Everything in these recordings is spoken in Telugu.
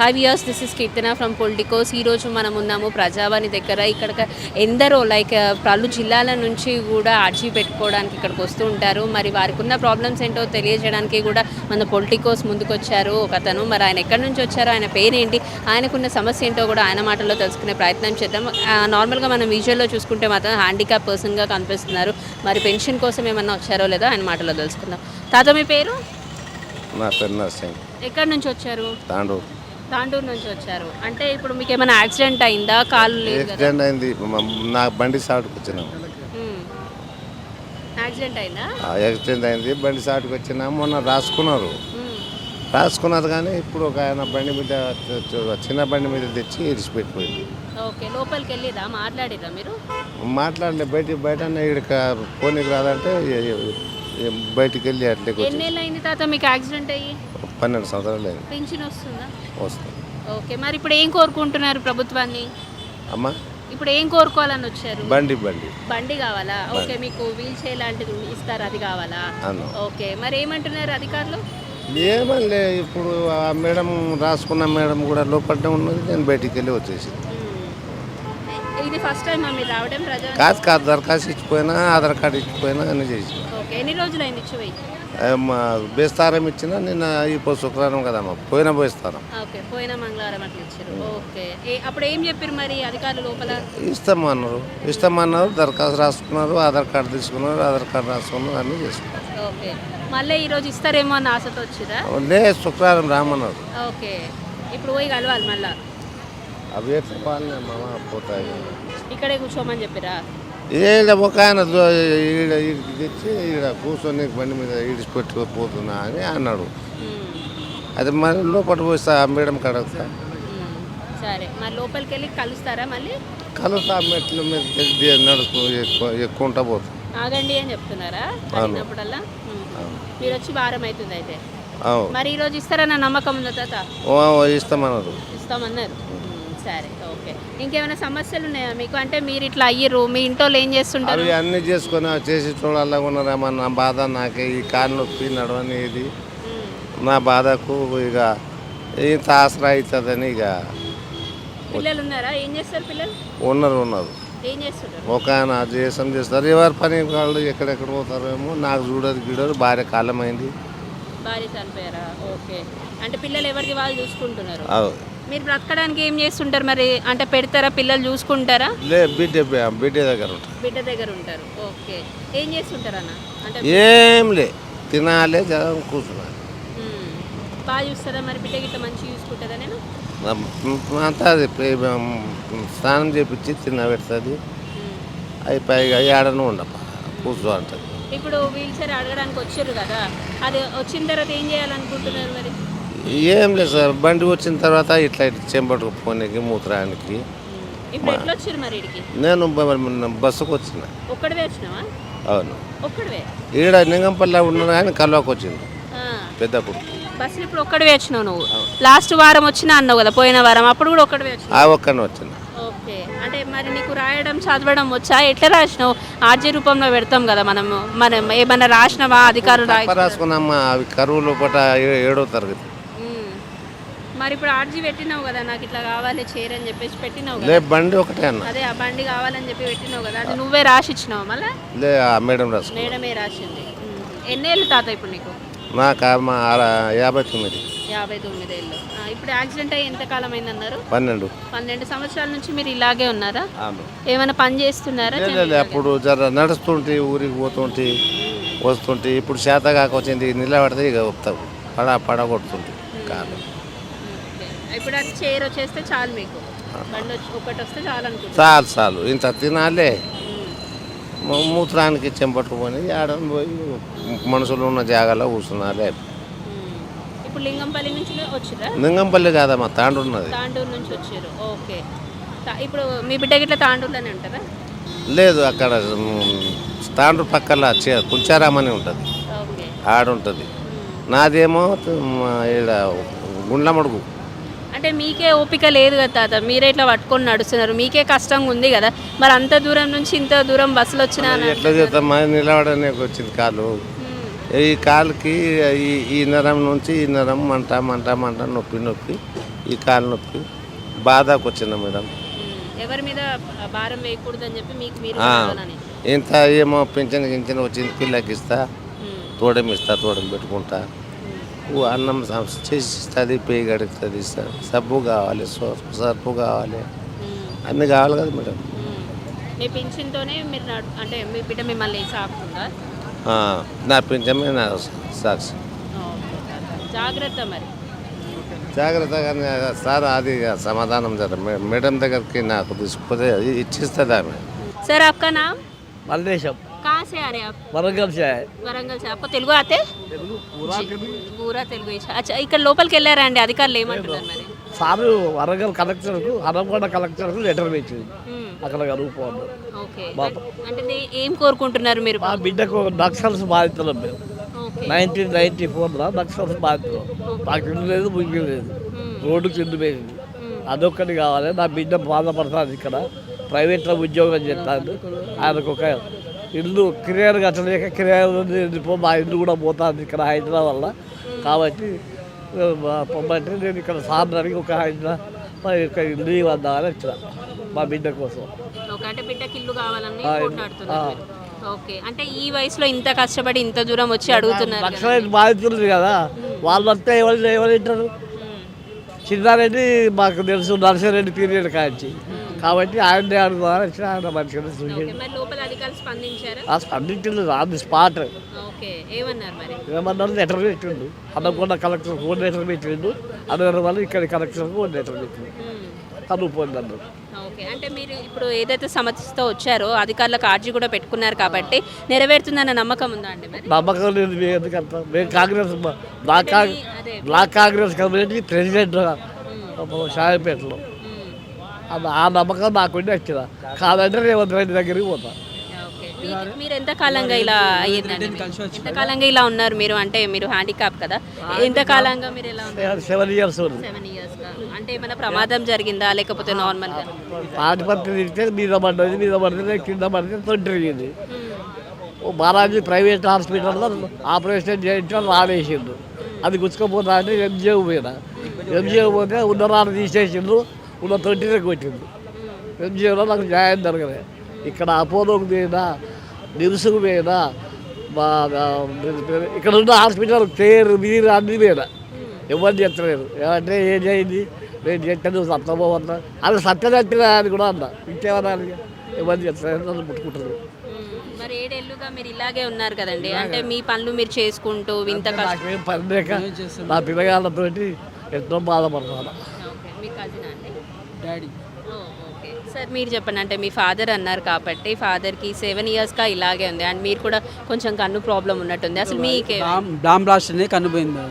Hi viewers this is Keerthana from Politicos ఈరోజు మనం ఉన్నాము ప్రజావాణి దగ్గర. ఇక్కడ ఎందరో లైక్ పలు జిల్లాల నుంచి కూడా ఆర్జీ పెట్టుకోవడానికి ఇక్కడికి వస్తూ ఉంటారు. మరి వారికి ఉన్న ప్రాబ్లమ్స్ ఏంటో తెలియజేయడానికి కూడా మన పొలిటికోస్ ముందుకొచ్చారు ఒక అతను. మరి ఆయన ఎక్కడి నుంచి వచ్చారో? ఆయన పేరేంటి? ఆయనకున్న సమస్య ఏంటో కూడా ఆయన మాటల్లో తెలుసుకునే ప్రయత్నం చేద్దాం. నార్మల్గా మనం విజువల్లో చూసుకుంటే మాత్రం హ్యాండిక్యాప్ పర్సన్గా కనిపిస్తున్నారు. మరి పెన్షన్ కోసం ఏమన్నా వచ్చారో లేదో ఆయన మాటల్లో తెలుసుకుందాం. తాత మీ పేరు? నా పేరు నర్సింగ్ ఎక్కడి నుంచి వచ్చారు? తాండూరు. తాండూరు నుంచి వచ్చారు. అంటే ఇప్పుడు మీకు ఏమైనా యాక్సిడెంట్ అయిందా? కాలు లేదు కదా. యాక్సిడెంట్ అయింది. మ- నా బండి సాటుకు వచ్చినాం. మ్మ్. యాక్సిడెంట్ అయిందా? యాక్సిడెంట్ అయింది. బండి సాటుకు వచ్చినా మొన్న రాసుకున్నారు. మ్మ్. రాసుకున్నారు కానీ ఇప్పుడు ఒక ఆయన బండి మీద చ- చ- చిన్న బండి మీద తెచ్చి ఇడిచిపెట్టిపోయింది. ఓకే. లోపలికి వెళ్ళిరా? మాట్లాడిరా మీరు? మాట్లాడలే. బయట బయట ఇక్కడ పోనీకి రాదంటే బయటికి వెళ్ళి అట్లే వచ్చి ఎన్నేళ్ళు అయింది తాత మీకు యాక్సిడెంట్ అయ్యి? పన్నెండు సంవత్సరాలు అయింది. పెన్షన్ వస్తుందా? వస్తుంది. ఓకే మరి ఇప్పుడు ఏం కోరుకుంటున్నారు ప్రభుత్వాన్ని? అమ్మా? ఇప్పుడు ఏం కోరుకోవాలని వచ్చారు? బండి బండి. బండి కావాలా? ఓకే మీకు వీల్ చైర్ లాంటిది ఇస్తారు అది కావాలా? ఓకే మరి ఏమంటున్నారు అధికారులు? ఏమనిలే ఇప్పుడు ఆ మేడం రాసుకున్న మేడం కూడా లోపలనే ఉన్నది నేను బయటికి వెళ్ళి వచ్చేసి. ఇది ఫస్ట్ టైం మీరు రావడం కాదు కాదు దరఖాస్తు ఇచ్చిపోయినా ఆధార్ కార్డు ఇచ్చిపోయినా అన్ని చేసి ఎన్ని రోజులు అయింది ఇచ్చి పోయి బేస్తారం ఇచ్చినా నిన్న ఇప్పుడు శుక్రవారం కదమ్మా పోయిన బేస్తారం. ఓకే. పోయిన మంగళవారం అట్లా ఇచ్చారు ఓకే. ఏ- అప్పుడు ఏం చెప్పారు మరి అధికారులు లోపల? ఇస్తామన్నారు ఇస్తామన్నారు దరఖాస్తు రాసుకున్నారు ఆధార్ కార్డు తీసుకున్నారు ఆధార్ కార్డు రాసుకున్నారు అన్నీ చేసుకున్నారు. ఓకే. మళ్ళీ ఈరోజు ఇస్తారేమో అన్న ఆశతో వచ్చిరా లే శుక్రవారం రామన్నారు. ఓకే. ఇప్పుడు పోయి కలవాలి మళ్ళా. అవి ఎట్లా పాలనే మామ పోతాయి. ఇక్కడే కూర్చోమని చెప్పిరా? ఈడ ఒక ఆయన దో- ఈడ ఈడికి తెచ్చి ఈడ కూర్చొని బండి మీద ఈడిచిపెట్టి పోతున్నా అని అన్నాడు. అది మరి లోపల పోయిస్తా మేడం కడగతా. సరే మరి లోపలికి వెళ్ళి కలుస్తారా మళ్ళీ? కలుస్తా మెట్ల మీద నడుస్తూ ఎక్కువ పోతుంది ఆగండి అని చెప్తున్నారా. మీరు వచ్చి వారం అవుతుంది అయితే. మరి ఈరోజు ఇస్తారన్న నమ్మకం ఉందా తాత? ఇస్తామన్నారు. ఇస్తామన్నారు. సరే ఇంకేమైనా సమస్యలు ఉన్నాయా మీకు? అంటే మీరు ఇట్లా అయ్యిర్రు మీ ఇంట్లో ఏం చేస్తుంటారు? అవి అన్నీ చేసుకొని చేసి చూడాలా ఉన్నారేమో నా బాధ నాకే ఈ కాలు నొప్పి నడవని ఇది మ్మ్. నా బాధకు ఇక ఇంత ఆసరా అవుతుందని ఇక పిల్లలు ఉన్నారా ఏం చేస్తారు పిల్లలు? ఉన్నారు ఉన్నారు. ఏం చేస్తుంటారు? ఒక ఆయన దేశం చేస్తారు. ఎవరి పని వాళ్ళు ఎక్కడెక్కడ పోతారేమో నాకు చూడదు గిడరు భార్య కాలమైంది. భార్య చనిపోయారా? ఓకే. అంటే పిల్లలు ఎవరిది వాళ్ళు చూసుకుంటున్నారు. మీరు బ్రతకడానికి ఏం చేస్తుంటారు మరి? అంటే పెడతారా? పిల్లలు చూసుకుంటారా? లే బిడ్డ బిడ్డ దగ్గర ఉంటా బిడ్డ దగ్గర ఉంటారు. ఓకే. ఏం చేస్తుంటారు అన్న? అంటే ఏం లే తినాలి జరం కూర్చున్నాను మ్మ్. బాగా చూస్తారా మరి? బిడ్డ గిట్ట మంచిగా చూసుకుంటుందా నేను? అంతా అది పే- స్నానం చేపించి తిన్న పెడుతుంది. మ్మ్. అవి పైగా ఏడను ఉండప్ప కూర్చో అంటది. ఇప్పుడు వీల్ చైర్ అడగడానికి వచ్చారు కదా. అది వచ్చిన తర్వాత ఏం చేయాలనుకుంటున్నారు మరి? ఏం లేదు సార్. బండి వచ్చిన తర్వాత ఇట్లా ఇట్లా చెంబట్టుకు పోనీకి మూత్రానికి. ఇప్పుడు ఎట్లా వచ్చారు మరి నేను బ- బస్సుకు వచ్చిన. ఒక్కడివే వచ్చినావా? అవును. ఒక్కడివే? ఈడ నింగంపల్లి ఉన్నాడు కానీ కల్వాకి వచ్చింది. ఆ. పెద్ద కొడుకు. బస్సులు ఇప్పుడు ఒక్కడివే వచ్చినావు నువ్వు? లాస్ట్ వారం వచ్చినా అన్నావు కదా పోయిన వారం. అప్పుడు కూడా ఒక్కడివే వచ్చినావు? ఆ ఒక్కనే వచ్చిన. ఓకే. అంటే మరి నీకు రాయడం చదవడం వచ్చా? ఎట్లా రాసినావు? ఆర్జీ రూపంలో పెడతాం కదా మనము. మనం ఏమన్నా రాసినావా? అధికారులు రాయ తప్ప రాసుకున్నామ్మా అవి కరువు లోపల ఏ- ఏడో తరగతి. మరి ఇప్పుడు ఆర్జీ పెట్టినావు కదా నాకు ఇట్లా కావాలి చైర్ అని చెప్పేసి పెట్టినావు లే బండి ఒకటే అన్న. అదే ఆ బండి కావాలని చెప్పి పెట్టినావు కదా అది నువ్వే రాసి ఇచ్చినావు మళ్ళా? లే ఆ మేడం రాసుకున్నా మేడమే రాసింది. ఎన్నేళ్ళు తాత ఇప్పుడు నీకు? నాకు మా ఆర- యాభై తొమ్మిది. యాభై తొమ్మిదేళ్ళు ఆ, ఇప్పుడు యాక్సిడెంట్ అయ్యి ఎంత కాలం అయిందన్నారు? పన్నెండు. పన్నెండు సంవత్సరాల నుంచి మీరు ఇలాగే ఉన్నారా? ఆమె. ఏమైనా పని చేస్తున్నారా? లే, లే, లే, అప్పుడు జర నడుస్తుంటే ఊరికి పోతుంటే వస్తుంటే ఇప్పుడు చేత కాకొచ్చింది నిలబడితే ఇక వస్తావు పడ పడ కొడుతుంటే కాదు. ఇప్పుడు అది చైర్ వచ్చేస్తే చాలు మీకు. బండి ఒకటి వస్తే చాలు అనుకుంటా చాలు చాలు. ఇంత తినాలే. మూత్రానికి చెంపట్టుకొని ఆడ పోయి మనుషులు ఉన్న జాగాలో కూర్చున్నాలే. ఇప్పుడు లింగంపల్లి నుంచి వచ్చిరా లింగంపల్లి కాదమ్మా తాండు ఉన్నది. తాండూరు నుంచి వచ్చారు ఓకే. ఇప్పుడు మీ బిడ్డ గిట్ల తాండూరులోనే ఉంటుందా? లేదు అక్కడ తాండ్రు పక్కల కుంచారామని ఉంటుంది. ఆడుంటుంది. నాదేమో ఈడ గుండ్లమడుగు. అంటే మీకే ఓపిక లేదు కదా తాత. మీరే ఇట్లా పట్టుకొని నడుస్తున్నారు. మీకే కష్టంగా ఉంది కదా. మరి అంత దూరం నుంచి ఇంత దూరం బస్సులు వచ్చినా ఎట్లా చేద్దామా నిలబడడానికి వచ్చింది కాలు. ఈ కాలుకి ఈ ఈ నరం నుంచి ఈ నరం మంట మంట మంట నొప్పి నొప్పి ఈ కాలు నొప్పి. బాధకు వచ్చిన మేడం. ఎవరి మీద భారం వేయకూడదని చెప్పి మీకు మీరు. ఇంత ఏమో పింఛన్ గించిన వచ్చింది పిల్లకి ఇస్తా ఉమ్. తోడం ఇస్తా పెట్టుకుంటా. అన్నం చేసి చదివి గడుగుతుంది సార్ సబ్బు కావాలి సబ్బు కావాలి అన్ని కావాలి కదా మేడం మీరు అంటే మిమ్మల్ని నా పింఛమే నా సాక్షి జాగ్రత్త మరి జాగ్రత్తగా సార్ అది సమాధానం జర మేడం దగ్గరికి నాకు తీసుకుపోతే ఇచ్చిస్తుంది ఆమె సార్ అక్కనా మల్లేశం से आ रहे हैं आप వరంగల్ చాయ్ వరంగల్ से आपको తెలుగు ఆతే పూరా తెలుగు ఇచ్చా అచ్చా ఇక్కడ లోపలికి వెళ్ళారా అండి అధికారులు ఏమంటున్నారు మరి స్వామి వరంగల్ కలెక్టర్కు హనంకొండ కలెక్టర్కు లెటర్ పెట్టింది మ్మ్. అక్కడ రూపంలో ఓకే బట్ అంటే నే- ఏం కోరుకుంటున్నారు మీరు మా బిడ్డకు నక్సల్స్ బాధితులం మేము ఓకే నైన్టీన్ నైన్టీ ఫోర్లో నక్సల్స్ బాధితులం మాకు ఇల్లు లేదు ముగ్గురు లేదు రోడ్డుకి ఇల్లు పోయింది అదొక్కటి కావాలి నా బిడ్డ బాధపడుతుంది ఇక్కడ ప్రైవేట్లో ఉద్యోగం చేస్తాను ఆయనకు ఒక ఇల్లు కిరాయిలు కట్టలేక వెళ్ళిపో మా ఇల్లు కూడా పోతుంది ఇక్కడ హైదరాబాద్ వల్ల కాబట్టి పొమ్మంటే నేను ఇక్కడ సాధనకి ఒక హైదరాబాద్ ఒక ఇల్లు ఇవ్వద్దామని వచ్చిన మా బిడ్డ కోసం. ఓకే అంటే ఈ వయసులో ఇంత కష్టపడి ఇంత దూరం వచ్చి అడుగుతున్నారు. నక్సలైట్ బాధితులు కదా వాళ్ళంతా ఎవరు ఎవరు వింటారు మ్మ్. చిన్నారెడ్డి మాకు తెలుసు నర్సరెడ్డి పీరియడ్ కాంచి. కాబట్టి ఆయన్ని అడుగుదామని వచ్చిన ఆయన మంచిగా చూసి ఓకే మరి లోపల అధికారులు స్పందించారా? ఆ స్పందించింది ఆన్ ది స్పాట్. ఓకే ఏమన్నారు మరి? ఏమన్నారు? లెటర్ పెట్టిండు. అన్నకొండ కలెక్టర్ ఫోన్ లెటర్ పెట్టిండు. అన్నగారు వాళ్ళు ఇక్కడ కలెక్టర్ ఫోన్ లెటర్ పెట్టిండు. ఓకే అంటే మీరు ఇప్పుడు ఏదైతే సమస్యతో వచ్చారో అధికారులకు ఆర్జీ కూడా పెట్టుకున్నారు కాబట్టి నెరవేరుతుందన్న నమ్మకం ఉందా అండి మరి? నమ్మకం లేదు మేము ఎందుకంత? మేము కాంగ్రెస్ మా- కాంగ్రెస్ కమ్యూనిటీ ప్రెసిడెంట్ మ్మ్. అది ఆ నమ్మకం నాకుండి వచ్చిన కాదంటే రేవంత్ రెడ్డి దగ్గరికి పోతా. ఓకే. మీరు- మీరు ఎంత కాలంగా ఇలా అయ్యిందండి? ఎంత కాలంగా ఇలా ఉన్నారు మీరు? అంటే మీరు హ్యాండిక్యాప్ కదా. ఎంత కాలంగా మీరు ఎలా ఉన్నారు? సెవెన్ ఇయర్స్ సెవెన్ ఇయర్స్ అంటే ఏమైనా ప్రమాదం జరిగిందా? లేకపోతే నార్మల్గా? ఆధిపత్యం తిరిగితే మీద పడ్డది మీద పడితే కింద పడితే తొట్టిరిగింది ఓ బాలాజీ ప్రైవేట్ హాస్పిటల్లో ఆపరేషన్ చేయించాలి రావేసిండు అది గుచ్చుకోపోతా అంటే ఎంజిఓ పోయినా. ఎంజిఓ పోతే ఉన్నరాలు తీసేసిండు ఉన్న తొట్టినే కొట్టిండు ఎంజిఓలో నాకు న్యాయం జరగలే. ఇక్కడ అపోలోకి పోయినా నిరుసుకు పోయినా మా ఇక్కడ ఉన్న హాస్పిటల్ పేరు మీరు అన్ని పోయినా ఎవరు చెప్తలేరు ఏమంటే ఏం చేయింది? నేను చెప్తాను సత్యమోహన్ అది సత్యనట్టినా అని కూడా అన్న. ఇంకేమన్నా ఎవరు చెప్తలేదు నన్ను ముట్టుకుంటారు. మరి ఏడేళ్ళుగా మీరు ఇలాగే ఉన్నారు కదండి. అంటే మీ పనులు మీరు చేసుకుంటూ ఇంత నాకేం పని లేక నా పిల్లగాళ్ళతోటి ఎంతో బాధపడతాను ఓకే మీ కజిన్ అండి డాడీ. ఓకే. సార్ మీరు చెప్పండి. అంటే మీ ఫాదర్ అన్నారు కాబట్టి ఫాదర్కి సెవెన్ ఇయర్స్గా ఇలాగే ఉంది. అండ్ మీరు కూడా కొంచెం కన్ను ప్రాబ్లం ఉన్నట్టుంది. అసలు మీకే డామ్ డామ్ బ్లాస్ట్ అనేది కనిపోయింది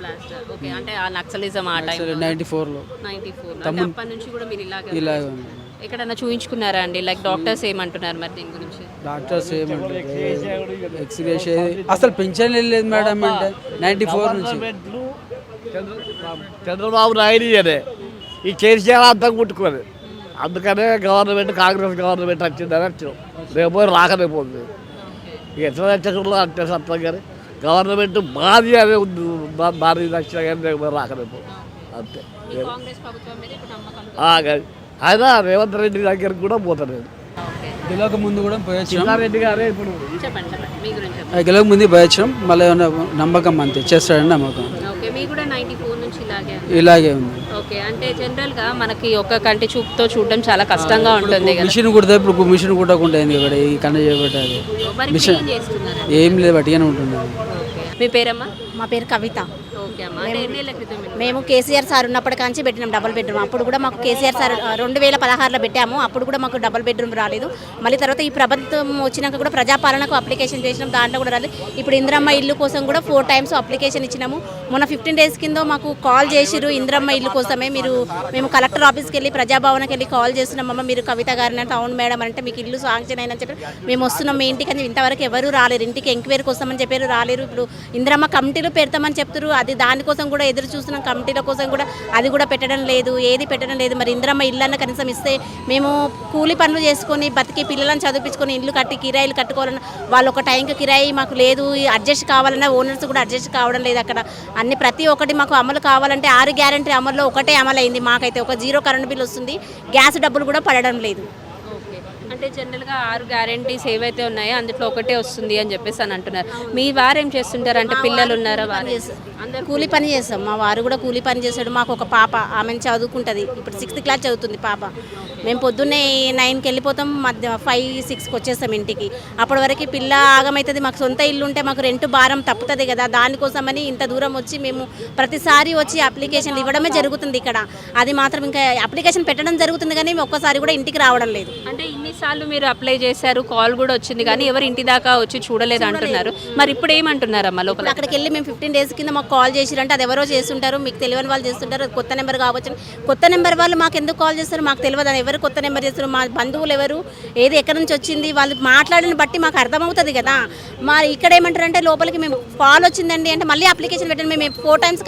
బ్లాస్ట్ ఓకే. అంటే ఆ నక్సలిజం ఆ టైం నైంటీ ఫోర్లో నైంటీ ఫోర్ అప్పటి నుంచి కూడా మీరు ఇలాగే ఇలాగ. ఉంది. ఎక్కడన్నా చూయించుకున్నారా అండి? లైక్ డాక్టర్స్ ఏమంటున్నారు మరి దీని గురించి? డాక్టర్స్ ఏమంటారు ఎక్స్రే చేసి అసలు పెన్షన్ లేదు మేడం అంటే నైంటీ ఫోర్ నుంచి. చంద్రబాబు నాయుడు అనే ఈ కేసీఆర్ అంతా ముట్టుకోలేదు అందుకనే గవర్నమెంట్ కాంగ్రెస్ గవర్నమెంట్ వచ్చిందని వచ్చాం రేపు రాకనే పోతుంది ఇక ఎట్లా వచ్చాడు అంటే సత్యం కానీ గవర్నమెంట్ మాది అనే ఉంది మాది వచ్చినా కానీ రేపు రాకనే పోతుంది అంతే. ఆయన రేవంత్ రెడ్డి దగ్గరికి కూడా పోతాను నేను గెలవక ముందు కూడా పోయొచ్చాం. చిన్నారెడ్డి గారే ఇప్పుడు గెలవక ముందు పోయొచ్చాం. మళ్ళీ నమ్మకం అంతే చేస్తాడని నమ్మకం. ఓకే మీ కూడా నైంటీ ఫోర్ నుంచి ఇలాగే ఉంది. ఇలాగే ఉంది. ఓకే. అంటే జనరల్గా మనకి ఒక కంటి చూపుతో చూడడం చాలా కష్టంగా ఉంటుంది కదా. మిషన్ కుడితే ఇప్పుడు మిషన్ కుట్టకుండా అయింది ఇక్కడ ఈ కన్న చేయబట్టే మరి ఇప్పుడు ఏం లేదు బట్టిగానే ఉంటుంది ఓకే. మీ పేరమ్మా? మా పేరు కవిత. మేము కేసీఆర్ సార్ ఉన్నప్పటి కాంచి పెట్టినాం డబుల్ బెడ్రూమ్. అప్పుడు కూడా మాకు కేసీఆర్ సార్ రెండు వేల పదహారులో పెట్టాము. అప్పుడు కూడా మాకు డబుల్ బెడ్రూమ్ రాలేదు. మళ్ళీ తర్వాత ఈ ప్రభుత్వం వచ్చినాక కూడా ప్రజాపాలనకు అప్లికేషన్ చేసినాం. దాంట్లో కూడా రాలేదు. ఇప్పుడు ఇంద్రమ్మ ఇల్లు కోసం కూడా ఫోర్ టైమ్స్ అప్లికేషన్ ఇచ్చినాము. మొన్న ఫిఫ్టీన్ డేస్ కింద మాకు కాల్ చేసిరు ఇంద్రమ్మ ఇల్లు కోసమే. మీరు మేము కలెక్టర్ ఆఫీస్కి వెళ్ళి ప్రజాభవన్కి వెళ్ళి కాల్ చేస్తున్నామమ్మ మీరు కవిత గారిని అంటే అవును మేడం అంటే మీకు ఇల్లు శాంక్షన్ అయినని చెప్పి. మేము వస్తున్నాం మీ ఇంటికి. అని ఇంతవరకు ఎవరు రాలేరు. ఇంటికి ఎంక్వైరీకి వస్తామని చెప్పారు. రాలేరు. ఇప్పుడు ఇంద్రమ్మ కమిటీలు పెడతామని చెప్తారు అది దానికోసం కూడా ఎదురు చూస్తున్నాం కమిటీల కోసం కూడా. అది కూడా పెట్టడం లేదు ఏది పెట్టడం లేదు. మరి ఇందిరమ్మ ఇళ్ళన్న కనీసం ఇస్తే మేము కూలి పనులు చేసుకొని బతికి పిల్లలను చదివించుకొని ఇల్లు కట్టి కిరాయిలు కట్టుకోవాలన్నా వాళ్ళు ఒక టైంకి కిరాయి మాకు లేదు. అడ్జస్ట్ కావాలన్నా ఓనర్స్ కూడా అడ్జస్ట్ కావడం లేదు అక్కడ. అన్ని ప్రతి ఒక్కటి మాకు అమలు కావాలంటే ఆరు గ్యారంటీ అమల్లో ఒకటే అమలైంది. మాకైతే ఒక జీరో కరెంట్ బిల్ వస్తుంది. గ్యాస్ డబ్బులు కూడా పడడం లేదు. అంటే జనరల్గా ఆరు గ్యారంటీస్ ఏవైతే ఉన్నాయో అందులో ఒకటే వస్తుంది అని చెప్పేసి అని అంటున్నారు. మీ వారు ఏం చేస్తుంటారు? అంటే పిల్లలు ఉన్నారా వారు? అందరు కూలి పని చేస్తాం మా వారు కూడా కూలి పని చేస్తాడు. మాకు ఒక పాప ఆమె చదువుకుంటుంది. ఇప్పుడు సిక్స్త్ క్లాస్ చదువుతుంది పాప. మేము పొద్దున్నే నైన్కి వెళ్ళిపోతాం మధ్య ఫైవ్ సిక్స్కి వచ్చేస్తాం ఇంటికి. అప్పటి వరకు పిల్ల ఆగమవుతుంది మాకు సొంత ఇల్లు ఉంటే మాకు రెంట్ భారం తప్పుతుంది కదా. దానికోసమని ఇంత దూరం వచ్చి మేము ప్రతిసారి వచ్చి అప్లికేషన్లు ఇవ్వడమే జరుగుతుంది ఇక్కడ. అది మాత్రం ఇంకా అప్లికేషన్ పెట్టడం జరుగుతుంది కానీ ఒక్కసారి కూడా ఇంటికి రావడం లేదు. అంటే ఇన్నిసార్లు మీరు అప్లై చేశారు కాల్ కూడా వచ్చింది కానీ ఎవరు ఇంటి దాకా వచ్చి చూడలేదు అంటున్నారు. మరి ఇప్పుడు ఏమంటున్నారమ్మా లోపల? ఇప్పుడు అక్కడికి వెళ్ళి మేము ఫిఫ్టీన్ డేస్ కింద మాకు కాల్ చేసిరంటే అది ఎవరో చేస్తుంటారు మీకు తెలియని వాళ్ళు చేస్తుంటారు కొత్త నెంబర్ కావచ్చు కొత్త నెంబర్ వాళ్ళు మాకు ఎందుకు కాల్ చేస్తారు మాకు తెలియదు అది ఎవరు కొత్త నెంబర్ చేస్తారు మా బంధువులు ఎవరు? ఏది ఎక్కడి నుంచి వచ్చింది? వాళ్ళు మాట్లాడిన బట్టి మాకు అర్థమవుతుంది కదా. మా ఇక్కడ ఏమంటారంటే లోపలికి మేము కాల్ వచ్చిందండి అంటే మళ్ళీ అప్లికేషన్ పెట్టిన మేము ఫోర్ టైమ్స్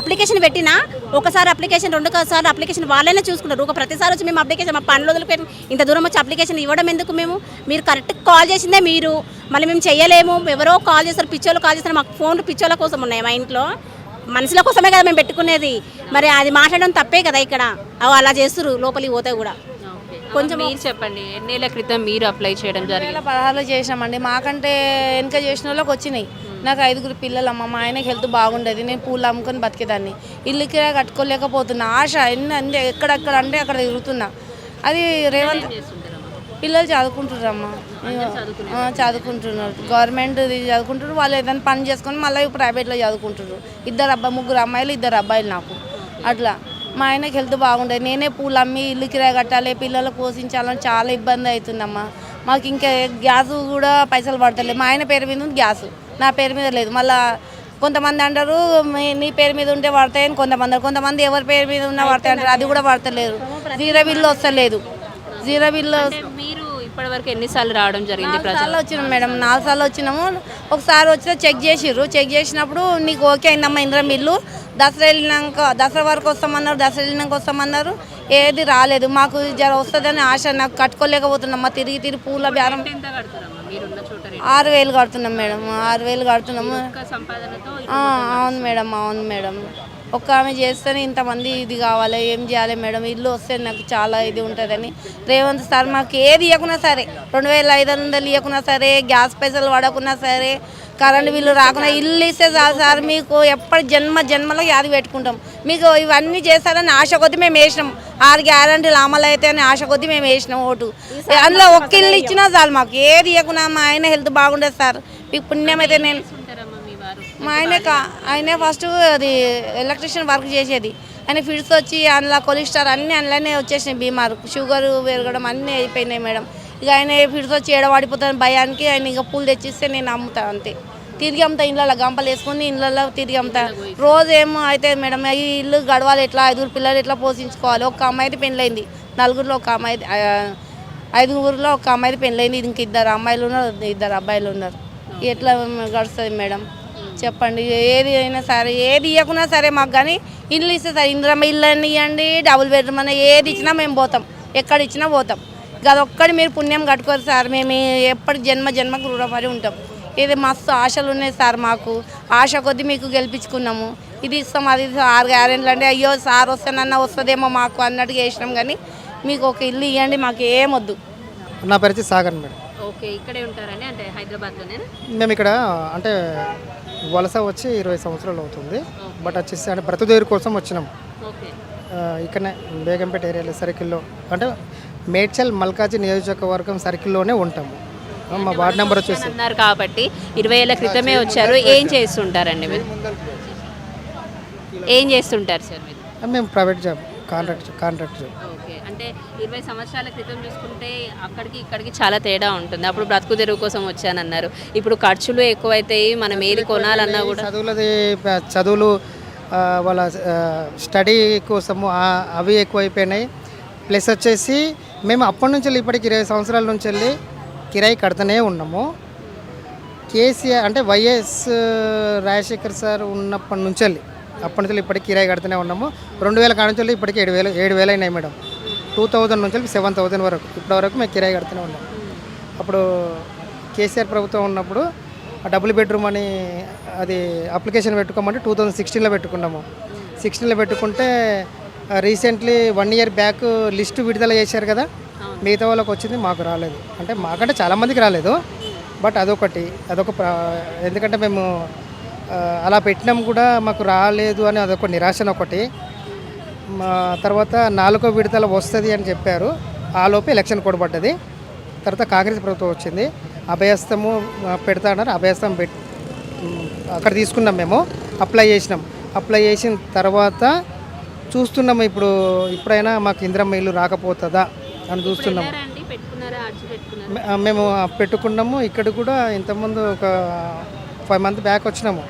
అప్లికేషన్ పెట్టినా ఒకసారి అప్లికేషన్ రెండు సార్లు అప్లికేషన్ వాళ్ళైనా చూసుకుంటారు. ఒక ప్రతిసారి వచ్చి మేము అప్లికేషన్ మా పనులు వదిలిపెట్టి ఇంత దూరం వచ్చి అప్లికేషన్ ఇవ్వడం ఎందుకు మేము? మీరు కరెక్ట్ కాల్ చేసిందే మీరు. మళ్ళీ మేము చేయలేము. ఎవరో కాల్ చేస్తారు పిచ్చోళ్ళు కాల్ చేస్తారు. మాకు ఫోన్లు పిచ్చోళ్ళ కోసం ఉన్నాయి మా ఇంట్లో. మనుషుల కోసమే కదా మేము పెట్టుకునేది. మరి అది మాట్లాడడం తప్పే కదా ఇక్కడ. అవి అలా చేస్తారు లోపలికి పోతే కూడా. కొంచెం మీరు చెప్పండి ఎన్నేళ్ళ క్రితం మీరు అప్లై చేయడం జరిగింది? వేల పదహారులో చేసినామండి. మాకంటే వెనక చేసిన వాళ్ళకి వచ్చినాయి. నాకు ఐదుగురు పిల్లలు అమ్మ మా ఆయనకి హెల్త్ బాగుండేది. నేను పూలు అమ్ముకొని బతికేదాన్ని. ఇల్లు కిరాయి కట్టుకోలేకపోతున్నా. ఆశ ఎన్ని అంటే ఎక్కడెక్కడ అంటే అక్కడ తిరుగుతున్నా. అది రేవంత్ పిల్లలు చదువుకుంటున్నారమ్మా చదువుకుంటున్నారు. గవర్నమెంట్ చదువుకుంటున్నారు వాళ్ళు ఏదైనా పని చేసుకొని మళ్ళీ ప్రైవేట్లో చదువుకుంటున్నారు ఇద్దరు అబ్బాయి ముగ్గురు అమ్మాయిలు ఇద్దరు అబ్బాయిలు నాకు. అట్లా. మా ఆయనకి హెల్త్ బాగుండేది. నేనే పూలు అమ్మి ఇల్లు కిరాయి కట్టాలి పిల్లలు పోషించాలని చాలా ఇబ్బంది అవుతుందమ్మా. మాకు ఇంకా గ్యాస్ కూడా పైసలు పడతలేదు. మా ఆయన పేరు మీద ఉంది గ్యాస్. నా పేరు మీద లేదు. మళ్ళా కొంతమంది అంటారు నీ పేరు మీద ఉంటే పడతాయని కొంతమంది. కొంతమంది ఎవరి పేరు మీద ఉన్నా పడతాయి అంటారు అది కూడా పడతలేదు. జీరో బిల్లు వస్తలేదు. జీరో బిల్లు మీరు ఇప్పటివరకు ఎన్నిసార్లు రావడం జరిగింది ప్రజలు? వచ్చినాం మేడం నాలుగు సార్లు వచ్చినాము. ఒకసారి వచ్చిన చెక్ చేసిర్రు. చెక్ చేసినప్పుడు నీకు ఓకే అయిందమ్మా ఇంద్ర మిల్లు దసరా వెళ్ళినాక దసరా వరకు వస్తామన్నారు దసరా వెళ్ళినాక వస్తామన్నారు. ఏది రాలేదు. మాకు జర వస్తుందని ఆశ నాకు కట్టుకోలేకపోతున్నామ్మా తిరిగి తిరిగి పూల బేరం? ఆరు వేలు కడుతున్నాం మేడం. ఆరు వేలు కడుతున్నాము. అవును మేడం అవును మేడం. ఒక్క ఆమె చేస్తేనే ఇంతమంది ఇది కావాలి ఏం చేయాలి మేడం? ఇల్లు వస్తే నాకు చాలా ఇది ఉంటుందని. రేవంత్ సార్ మాకు ఏది ఇవ్వకున్నా సరే రెండు వేల ఐదు వందలు ఇవ్వకున్నా సరే గ్యాస్ పైసలు పడకున్నా సరే కరెంటు బిల్లు రాకుండా ఇల్లు ఇస్తే చాలు సార్ మీకు ఎప్పటి జన్మ జన్మలో యాది పెట్టుకుంటాం. మీకు ఇవన్నీ చేస్తారని ఆశ కొద్దీ మేము వేసినాం. ఆరు గ్యారంటీలు అమలు అయితే అని ఆశ కొద్దీ మేము వేసినాం ఓటు. అందులో ఒక్క ఇల్లు ఇచ్చినా చాలు మాకు. ఏది ఇవ్వకున్నా మా ఆయన హెల్త్ బాగుండదు సార్. మీకు పుణ్యం అయితే నేను మీ ఆయన కా- ఆయనే ఫస్ట్ అది ఎలక్ట్రిషియన్ వర్క్ చేసేది. ఆయన ఫిడ్స్ వచ్చి అందులో కొలెస్ట్రాల్ అన్నీ అందులోనే వచ్చేసినాయి బీమారు. షుగర్ పెరగడం అన్నీ అయిపోయినాయి మేడం. ఇక ఆయన ఫిడ్స్ వచ్చి ఏడవాడిపోతాను భయానికి ఆయన ఇక పూలు తెచ్చిస్తే నేను అమ్ముతా అంతే. తిరిగి అమ్ముతా ఇళ్ళలో గంపలు వేసుకొని ఇళ్ళలో తిరిగి అమ్ముతా. రోజు ఏమో అయితే మేడం ఈ ఇల్లు గడవాలి ఎట్లా? ఐదుగురు పిల్లలు ఎట్లా పోషించుకోవాలి? ఒక అమ్మాయిది పెళ్ళైంది. నలుగురిలో ఒక అమ్మాయి ఐదుగురిలో ఒక అమ్మాయిది పెళ్ళైంది. ఇంక ఇద్దరు అమ్మాయిలు ఉన్నారు ఇద్దరు అబ్బాయిలు ఉన్నారు. ఎట్లా గడుస్తుంది మేడం? చెప్పండి ఏది అయినా సరే ఏది ఇవ్వకున్నా సరే మాకు కానీ ఇల్లు ఇస్తే సరే ఇందిరమ్మ ఇల్లు అని ఇవ్వండి డబుల్ బెడ్రూమ్ అని ఏది ఇచ్చినా మేము పోతాం ఎక్కడ ఇచ్చినా పోతాం. అదొక్కడి మీరు పుణ్యం కట్టుకోరు సార్ మేము ఎప్పటి జన్మ జన్మకు రుణపడి ఉంటాం. ఇది మస్తు ఆశలు ఉన్నాయి సార్ మాకు ఆశ కొద్దీ మీకు గెలిపించుకున్నాము. ఇది ఇస్తాం అది ఆరు గ్యారెంట్లు అంటే అయ్యో సార్ వస్తానన్నా వస్తుందేమో మాకు అన్నట్టుగా వేసినాం కానీ మీకు ఒక ఇల్లు ఇవ్వండి మాకు ఏమొద్దు నా పేరు వచ్చి సాగర్ మేడం. ఓకే ఇక్కడే ఉంటారని అంటే హైదరాబాద్లోనే మేము ఇక్కడ అంటే వలస వచ్చి ఇరవై సంవత్సరాలు అవుతుంది. బట్ వచ్చేసి అంటే బ్రతుదేరు కోసం వచ్చినాం. ఇక్కడనే బేగంపేట ఏరియాలో సర్కిల్లో అంటే మేడ్చల్ మల్కాజీ నియోజకవర్గం సర్కిల్లోనే ఉంటాము. మా వార్డ్ నెంబర్ వచ్చేసి అన్నారు కాబట్టి ఇరవై ఏళ్ళ క్రితమే వచ్చారు. ఏం చేస్తుంటారండి మీరు? ఏం చేస్తుంటారు సార్ మీరు? మేము private job contract contract job. అంటే ఇరవై సంవత్సరాల క్రితం చూసుకుంటే అక్కడికి ఇక్కడికి చాలా తేడా ఉంటుంది. అప్పుడు బ్రతుకు తెరువు కోసం వచ్చానన్నారు. ఇప్పుడు ఖర్చులు ఎక్కువైతాయి. మనం ఏది కొనాలన్నా కూడా చదువులది చదువులు వాళ్ళ స్టడీ కోసము అవి ఎక్కువైపోయినాయి. ప్లస్ వచ్చేసి మేము అప్పటి నుంచి వెళ్ళి ఇప్పటికి ఇరవై సంవత్సరాల నుంచి వెళ్ళి కిరాయి కడుతూనే ఉన్నాము. కేసీఆర్ అంటే వైఎస్ రాజశేఖర్ సార్ ఉన్నప్పటి నుంచి వెళ్ళి అప్పటి నుంచి ఇప్పటికి కిరాయి కడుతూనే ఉన్నాము. రెండు వేల కాడ నుంచి ఇప్పటికి ఏడు వేలు ఏడు వేలు అయినాయి మేడం. టూ థౌజండ్ నుంచి సెవెన్ థౌజండ్ వరకు. ఇప్పటి వరకు మేము కిరాయి కడుతూనే ఉన్నాం. అప్పుడు కేసీఆర్ ప్రభుత్వం ఉన్నప్పుడు ఆ డబుల్ బెడ్రూమ్ అని అది అప్లికేషన్ పెట్టుకోమంటే టూ థౌజండ్ సిక్స్టీన్లో పెట్టుకున్నాము. సిక్స్టీన్లో పెట్టుకుంటే recently one year back list విడుదల చేశారు కదా? మిగతా వాళ్ళకి వచ్చింది మాకు రాలేదు. అంటే మాకంటే చాలామందికి రాలేదు. బట్ అదొకటి అదొక ప్ర- ఎందుకంటే మేము అలా పెట్టినాం కూడా మాకు రాలేదు అని అదొక నిరాశన ఒకటి తర్వాత నాలుగో విడతల వస్తుంది అని చెప్పారు. ఆ లోపు ఎలక్షన్ కూడా పడ్డది తర్వాత కాంగ్రెస్ ప్రభుత్వం వచ్చింది. అభయస్తము పెడతా అన్నారు. అభయస్తం పెట్ అక్కడ తీసుకున్నాం మేము. అప్లై చేసినాం. అప్లై చేసిన తర్వాత చూస్తున్నాము ఇప్పుడు ఇప్పుడైనా మాకు ఇంద్రమ్మ ఇల్లు రాకపోతుందా అని ఆ, మేము పెట్టుకున్నాము. ఇక్కడ కూడా ఇంతకుముందు ఒక ఫైవ్ మంత్ బ్యాక్ వచ్చినాము.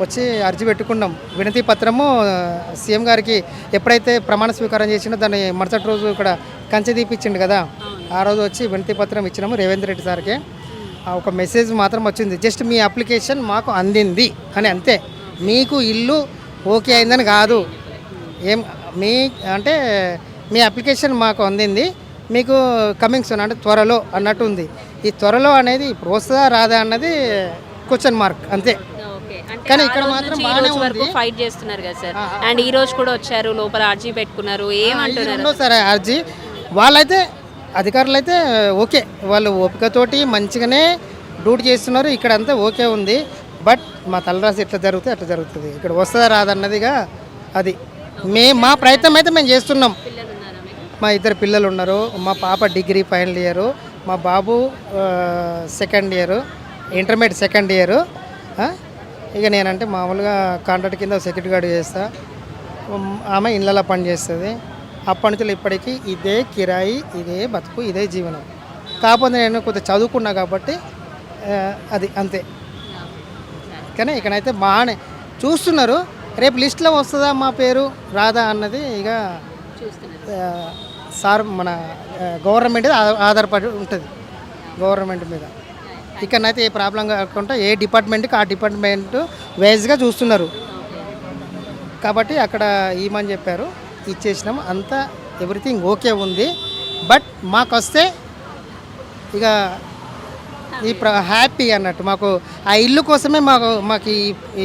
వచ్చి అర్జీ పెట్టుకున్నాం. వినతి పత్రము సీఎం గారికి ఎప్పుడైతే ప్రమాణ స్వీకారం చేసినో దాన్ని మరుసటి రోజు ఇక్కడ కంచె తీపిచ్చిండు కదా ఆ రోజు వచ్చి వినతి పత్రం ఇచ్చినాము రేవంత్ రెడ్డి సార్కి. ఒక మెసేజ్ మాత్రం వచ్చింది జస్ట్ మీ అప్లికేషన్ మాకు అందింది అని అంతే. మీకు ఇల్లు ఓకే అయిందని కాదు. ఏం మీ అంటే మీ అప్లికేషన్ మాకు అందింది మీకు కమింగ్ సూన్ అంటే త్వరలో అన్నట్టు ఉంది. ఈ త్వరలో అనేది ఇప్పుడు వస్తుందా రాదా అన్నది క్వశ్చన్ మార్క్ అంతే. కానీ ఇక్కడ మాత్రం ఈ రోజు వరకు. ఫైట్ చేస్తున్నారు కదా సార్. అండ్ ఈ రోజు కూడా వచ్చారు లోపల అర్జీ పెట్టుకున్నారు ఏమంటున్నారు? సరే అర్జీ వాళ్ళైతే అధికారులు అయితే ఓకే. వాళ్ళు ఓపికతోటి మంచిగానే డ్యూటీ చేస్తున్నారు. ఇక్కడ అంతా ఓకే ఉంది. బట్ మా తలరాసి ఎట్లా జరుగుతుంది అట్లా జరుగుతుంది. ఇక్కడ వస్తుందా రాదన్నదిగా అది. మే మా ప్రయత్నం అయితే మేము చేస్తున్నాం. మా ఇద్దరు పిల్లలు ఉన్నారు. మా పాప డిగ్రీ ఫైనల్ ఇయర్ మా బాబు second year intermediate second year ఇక నేనంటే మామూలుగా కాంట్రాక్ట్ కింద సెక్యూరిటీ గార్డ్ చేస్తా. ఆమె ఇళ్ళలో పని చేస్తుంది. అప్పటి నుంచి ఇప్పటికీ ఇదే కిరాయి ఇదే బతుకు ఇదే జీవనం. కాకపోతే నేను కొద్దిగా చదువుకున్నా కాబట్టి అది అంతే. కానీ ఇక్కడైతే బాగానే చూస్తున్నారు. రేపు లిస్ట్లో వస్తుందా మా పేరు రాదా అన్నది ఇక సార్ మన గవర్నమెంట్ ఆధారపడి ఉంటుంది. గవర్నమెంట్ మీద. ఇక్కడనైతే ఏ ప్రాబ్లం కాకుండా ఏ డిపార్ట్మెంట్కి ఆ డిపార్ట్మెంట్ వైజ్గా చూస్తున్నారు. కాబట్టి అక్కడ ఏమని చెప్పారు? ఇచ్చేసినాం. అంతా ఎవ్రీథింగ్ ఓకే ఉంది. బట్ మాకు వస్తే ఇక ఈ హ్యాపీ అన్నట్టు. మాకు ఆ ఇల్లు కోసమే మాకు మాకు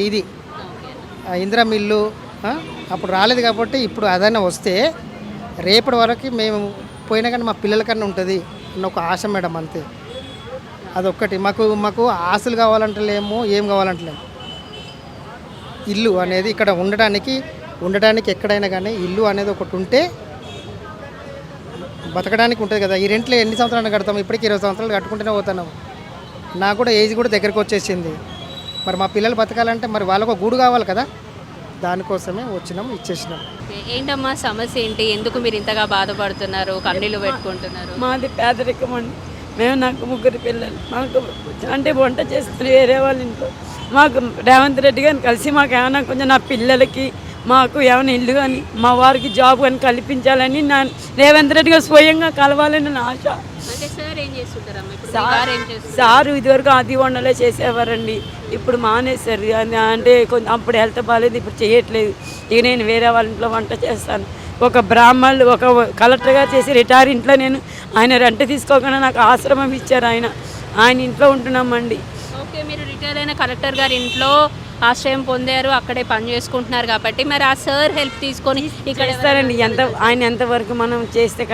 ఇది. ఆ ఇందిరం ఇల్లు అప్పుడు రాలేదు కాబట్టి ఇప్పుడు అదైనా వస్తే రేపటి వరకు మేము పోయినా కానీ మా పిల్లలకన్నా ఉంటుంది అన్న ఒక ఆశ మేడం అంతే. అదొక్కటి. మాకు మాకు ఆశలు కావాలంటలేము ఏం కావాలంటలేము. ఇల్లు అనేది ఇక్కడ ఉండడానికి ఉండడానికి ఎక్కడైనా కానీ ఇల్లు అనేది ఒకటి ఉంటే బతకడానికి ఉంటుంది కదా. ఈ రెంట్లో ఎన్ని సంవత్సరాలు కడతాం? ఇప్పటికి ఇరవై సంవత్సరాలు కట్టుకుంటూనే పోతున్నాం. నాకు కూడా ఏజ్ కూడా దగ్గరకు వచ్చేసింది. మరి మా పిల్లలు బతకాలంటే మరి వాళ్ళకు ఒక గూడు కావాలి కదా? దానికోసమే వచ్చినాం ఇచ్చేసినాం. ఏంటమ్మా సమస్య ఏంటి? ఎందుకు మీరు ఇంతగా బాధపడుతున్నారు? కన్నీళ్ళు పెట్టుకుంటున్నారు? మాది పేదరికం అండి. మేము నాకు ముగ్గురు పిల్లలు. మాకు అంటే వంట చేస్తారు వేరే వాళ్ళ ఇంట్లో. మాకు రేవంత్ రెడ్డి గారిని కలిసి మాకు ఏమైనా కొంచెం నా పిల్లలకి మాకు ఏమైనా ఇల్లు కానీ మా వారికి జాబ్ కానీ కల్పించాలని నా రేవంత్ రెడ్డి గారు స్వయంగా కలవాలని నా ఆశ. సార్ ఇదివరకు ఆది వండలే చేసేవారండి. ఇప్పుడు మానేశారు. అంటే కొంచెం అప్పుడు హెల్త్ బాగాలేదు ఇప్పుడు చేయట్లేదు. ఇక నేను వేరే వాళ్ళ ఇంట్లో వంట చేస్తాను. ఒక బ్రాహ్మణులు ఒక కలెక్టర్గా చేసి రిటైర్ ఇంట్లో నేను ఆయన రెంట్ తీసుకోకుండా నాకు ఆశ్రమం ఇచ్చారు ఆయన. ఆయన ఇంట్లో ఉంటున్నామండి. ఓకే మీరు రిటైర్ అయిన కలెక్టర్ గారి ఇంట్లో ఆశ్రయం పొందారు అక్కడే పని చేసుకుంటున్నారు కాబట్టి. మరి ఆ సార్ హెల్ప్ తీసుకొని ఇక్కడ చేస్తారండి. ఎంత ఆయన ఎంతవరకు మనం చేస్తే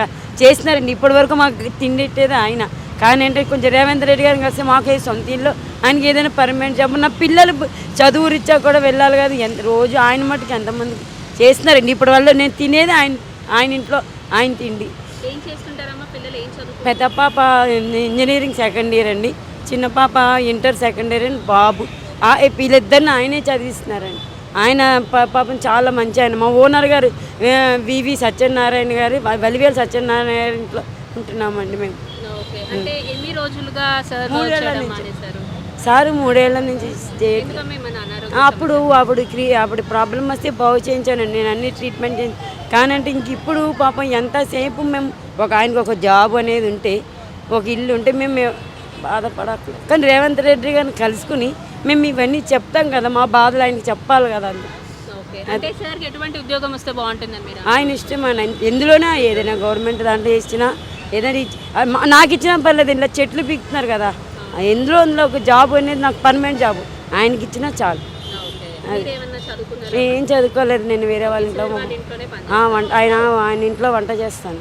చేసినారండి ఇప్పటి వరకు మాకు తిండిట్టేది ఆయన. కానీ అంటే కొంచెం రేవంత్ రెడ్డి గారిని కలిసి మాకు సొంత ఇల్లు ఆయనకి ఏదైనా పర్మనెంట్ జాబ్ నా పిల్లలు చదువు రీత్యా కూడా వెళ్ళాలి కదా. ఎంత రోజు ఆయన మట్టుకు ఎంతమంది చేస్తున్నారండి. ఇప్పటి వల్ల నేను తినేది ఆయన ఆయన ఇంట్లో ఆయన తిండి. పెద్ద పాప ఇంజనీరింగ్ సెకండ్ ఇయర్ అండి. చిన్న పాప ఇంటర్ సెకండ్ ఇయర్ అండి. బాబు. ఆ వీళ్ళిద్దరిని ఆయనే చదివిస్తున్నారండి. ఆయన పాపం చాలా మంచి ఆయన. మా ఓనర్ గారు వివి సత్యనారాయణ గారు వలివేలు సత్యనారాయణ ఇంట్లో ఉంటున్నామండి మేము. సార్ మూడేళ్ళ నుంచి. అప్పుడు అప్పుడు క్రీ అప్పుడు ప్రాబ్లం వస్తే బాగు చేయించానండి నేను అన్ని ట్రీట్మెంట్ చేయించి కానీ అంటే ఇంక ఇప్పుడు పాపం ఎంతసేపు మేము ఒక ఆయనకు ఒక జాబ్ అనేది ఉంటే ఒక ఇల్లు ఉంటే మేము బాధపడట్లేదు. కానీ రేవంత్ రెడ్డి గారిని కలుసుకుని మేము ఇవన్నీ చెప్తాం కదా మా బాధలు ఆయనకి చెప్పాలి కదా అని ఓకే. అంటే సార్కి ఎటువంటి ఉద్యోగం వస్తే బాగుంటుందని మీరు ఆయన ఇష్టం ఆయన. ఎందులోనే ఏదైనా గవర్నమెంట్ దాంట్లో ఇచ్చినా ఏదైనా నాకు ఇచ్చినా పర్లేదు ఇంట్లో చెట్లు పీకుతున్నారు కదా. ఎందులో అందులో ఒక జాబ్ అనేది నాకు పర్మనెంట్ జాబ్. ఆయనకి ఇచ్చినా చాలు. ఏం చదువుకోలేదు నేను వేరే వాళ్ళ ఇంట్లో వంట ఆయన ఆయన ఇంట్లో వంట చేస్తాను.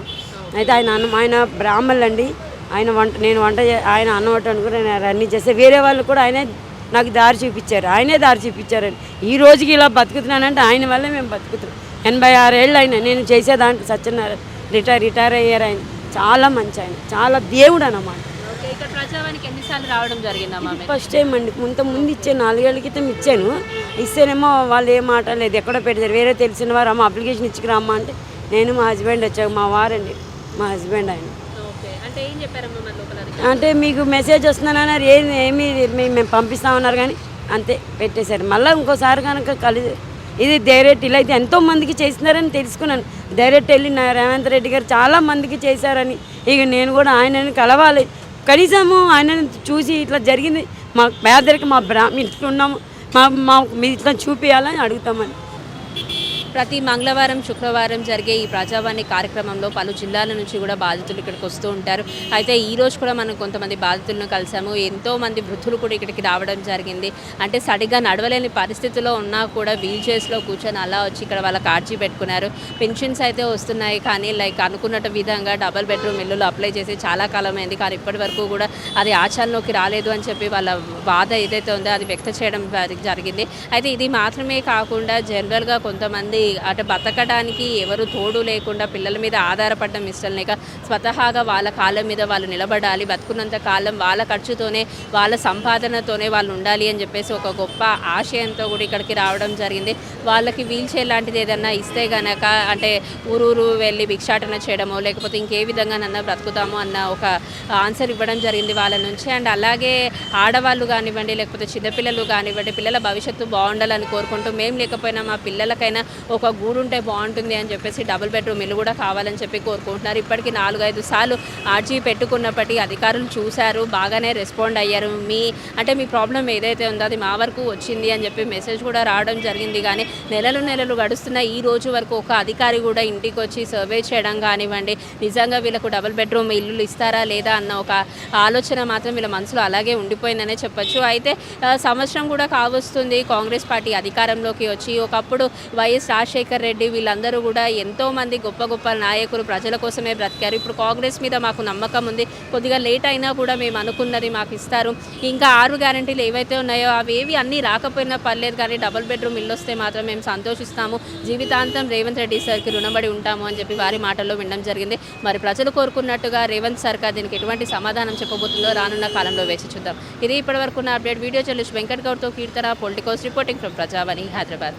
అయితే ఆయన అన్నం ఆయన బ్రాహ్మణులు అండి. ఆయన వంట నేను వంట చే- ఆయన అన్నం వంట అనుకుని నేను అన్నీ చేస్తే వేరే వాళ్ళు కూడా ఆయనే నాకు దారి చూపించారు. ఆయనే దారి చూపించారండి. ఈ రోజుకి ఇలా బతుకుతున్నానంటే ఆయన వల్లే మేము బతుకుతున్నాం. ఎనభై ఆరేళ్ళు ఆయన నేను చేసే దాంట్లో సత్యనారాయణ రిటైర్ రిటైర్ అయ్యారు ఆయన. చాలా మంచి ఆయన. చాలా దేవుడు అన్నమాట. ఇక్కడ ప్రజావానికి ఎన్నిసార్లు రావడం జరిగిందమ్మా మీరు ఫస్ట్ టైం అండి. ముంత ముందు ఇచ్చాను నాలుగేళ్ళ క్రితం ఇచ్చాను. ఇస్తేనేమో వాళ్ళు ఏం మాట లేదు. ఎక్కడ పెట్టారు వేరే తెలిసిన వారు అమ్మ అప్లికేషన్ ఇచ్చుకురామ్మా అంటే నేను మా హస్బెండ్ వచ్చాము మా వారండి. మా హస్బెండ్ ఆయన. ఓకే. అంటే ఏం చెప్పారమ్మా మరి లోపల అధికారులు? అంటే మీకు మెసేజ్ వస్తుందన్నారు ఏం ఏమి మేము మేము పంపిస్తామన్నారు కానీ అంతే పెట్టేశారు. మళ్ళీ ఇంకోసారి కనుక కలిసి ఇది డైరెక్ట్ ఇలా అయితే ఎంతో మందికి చేసినారని తెలుసుకున్నాను. డైరెక్ట్ వెళ్ళి నా రేవంత్ రెడ్డి గారు చాలా మందికి చేశారని ఇక నేను కూడా ఆయనని కలవాలి. కనీసము ఆయనని చూసి ఇట్లా జరిగింది. మా పేదరికి మా బ్రా ఇట్లా ఉన్నాము. మా మా మీరు ఇట్లా చూపించాలని అడుగుతామని. ప్రతి మంగళవారం శుక్రవారం జరిగే ఈ ప్రజావాణి కార్యక్రమంలో పలు జిల్లాల నుంచి కూడా బాధితులు ఇక్కడికి వస్తూ ఉంటారు. అయితే ఈ రోజు కూడా మనం కొంతమంది బాధితులను కలిసాము. ఎంతో మంది వృద్ధులు కూడా ఇక్కడికి రావడం జరిగింది. అంటే సరిగా నడవలేని పరిస్థితిలో ఉన్నా కూడా వీల్ చైర్స్లో కూర్చొని అలా వచ్చి ఇక్కడ వాళ్ళ కార్జీ పెట్టుకున్నారు. పెన్షన్స్ అయితే వస్తున్నాయి కానీ లైక్ అనుకున్నట్టు విధంగా డబల్ బెడ్రూమ్ ఇల్లులు అప్లై చేసి చాలా కాలం అయింది కానీ ఇప్పటి వరకు కూడా అది ఆచరణలోకి రాలేదు అని చెప్పి వాళ్ళ బాధ ఏదైతే ఉందో అది వ్యక్తం చేయడం జరిగింది. అయితే ఇది మాత్రమే కాకుండా జనరల్గా కొంతమంది అటు బతకడానికి ఎవరు తోడు లేకుండా పిల్లల మీద ఆధారపడడం ఇష్టం లేక స్వతహాగా వాళ్ళ కాళ్ళ మీద వాళ్ళు నిలబడాలి బతుకున్నంత కాలం వాళ్ళ ఖర్చుతోనే వాళ్ళ సంపాదనతోనే వాళ్ళు ఉండాలి అని చెప్పేసి ఒక గొప్ప ఆశయంతో కూడా ఇక్కడికి రావడం జరిగింది. వాళ్ళకి వీల్చే లాంటిది ఏదన్నా ఇస్తే గనక అంటే ఊరూరు వెళ్ళి భిక్షాటన చేయడమో లేకపోతే ఇంకే విధంగానన్నా బ్రతుకుతాము అన్న ఒక ఆన్సర్ ఇవ్వడం జరిగింది వాళ్ళ నుంచి. అండ్ అలాగే ఆడవాళ్ళు కానివ్వండి లేకపోతే చిన్నపిల్లలు కానివ్వండి పిల్లల భవిష్యత్తు బాగుండాలని కోరుకుంటూ మేము లేకపోయినా మా పిల్లలకైనా ఒక గూడు ఉంటే బాగుంటుంది అని చెప్పేసి డబుల్ బెడ్రూమ్ ఇల్లు కూడా కావాలని చెప్పి కోరుకుంటున్నారు. ఇప్పటికీ నాలుగైదు సార్లు ఆర్జీ పెట్టుకున్నప్పటికీ అధికారులు చూశారు బాగానే రెస్పాండ్ అయ్యారు. మీ అంటే మీ ప్రాబ్లం ఏదైతే ఉందో అది మా వరకు వచ్చింది అని చెప్పి మెసేజ్ కూడా రావడం జరిగింది. కానీ నెలలు నెలలు గడుస్తున్న ఈ రోజు వరకు ఒక అధికారి కూడా ఇంటికి వచ్చి సర్వే చేయడం కానివ్వండి నిజంగా వీళ్ళకు డబుల్ బెడ్రూమ్ ఇల్లులు ఇస్తారా లేదా అన్న ఒక ఆలోచన మాత్రం వీళ్ళ మనసులో అలాగే ఉండిపోయిందనే చెప్పొచ్చు. అయితే సంవత్సరం కూడా కావస్తుంది. కాంగ్రెస్ పార్టీ అధికారంలోకి వచ్చి ఒకప్పుడు వైఎస్ రాజశేఖర్ రెడ్డి వీళ్ళందరూ కూడా ఎంతో మంది గొప్ప గొప్ప నాయకులు ప్రజల కోసమే బ్రతికారు. ఇప్పుడు కాంగ్రెస్ మీద మాకు నమ్మకం ఉంది. కొద్దిగా లేట్ అయినా కూడా మేము అనుకున్నది మాకు ఇస్తారు. ఇంకా ఆరు గ్యారంటీలు ఏవైతే ఉన్నాయో అవి ఏవి అన్నీ రాకపోయినా పర్లేదు కానీ డబుల్ బెడ్రూమ్ ఇల్లు వస్తే మాత్రం మేము సంతోషిస్తాము. జీవితాంతం రేవంత్ రెడ్డి సార్కి రుణపడి ఉంటాము అని చెప్పి వారి మాటల్లో వినడం జరిగింది. మరి ప్రజలు కోరుకున్నట్టుగా రేవంత్ సర్కార్ దీనికి ఎటువంటి సమాధానం చెప్పబోతుందో రానున్న కాలంలో వేచి చూద్దాం. ఇది ఇప్పటివరకు నా అప్డేట్. వీడియో చెల్లిసి Venkat గౌడ్తో Keerthana. Politicals reporting from Prajavani Hyderabad.